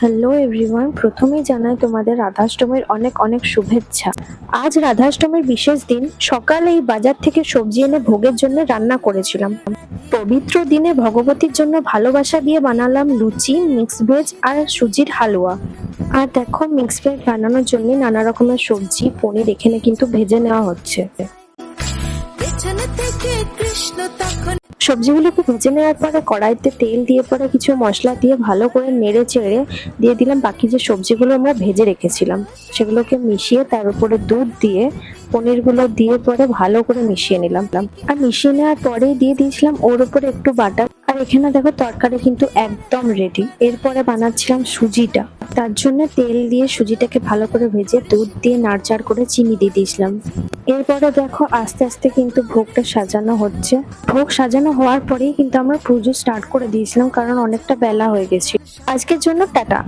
Hello everyone, প্রথমেই জানাই তোমাদের রাধাষ্টমীর অনেক অনেক শুভেচ্ছা। আজ রাধাষ্টমীর বিশেষ দিন, সকালে সকালেই বাজার থেকে সবজি এনে ভোগের জন্য রান্না করেছিলাম। পবিত্র দিনে ভগবতীর জন্য ভালোবাসা দিয়ে বানালাম লুচি, মিক্স ভেজ আর সুজির হালুয়া। আর দেখো, মিক্স ভেজ বানানোর জন্য নানা রকমের সবজি, পনির এখানে কিন্তু ভেজে নেওয়া হচ্ছে। কৃষ্ণ তখন সবজিগুলোকে ভেজে নেওয়ার পরে কড়াইতে তেল দিয়ে পরে কিছু মশলা দিয়ে ভালো করে নেড়ে চেড়ে দিয়ে দিলাম বাকি যে সবজিগুলো আমরা ভেজে রেখেছিলাম, সেগুলোকে মিশিয়ে তার উপরে দুধ দিয়ে পনিরগুলো দিয়ে পরে ভালো করে মিশিয়ে নিলাম। আর মিশিয়ে নেওয়ার পরেই দিয়ে দিয়েছিলাম ওর উপরে একটু আর এখানে দেখো তরকারি কিন্তু একদম রেডি এরপরে বানাচ্ছিলাম সুজিটা। তার জন্য তেল দিয়ে সুজিটাকে ভালো করে ভেজে দুধ দিয়ে নাড়চাড় করে চিনি দিয়ে দিয়েছিলাম। এরপরে দেখো আস্তে আস্তে কিন্তু ভোগটা সাজানো হচ্ছে। ভোগ সাজানো হওয়ার পরেই কিন্তু আমরা পুজো স্টার্ট করে দিয়েছিলাম, কারণ অনেকটা বেলা হয়ে গেছে। আজকের জন্য টাটা।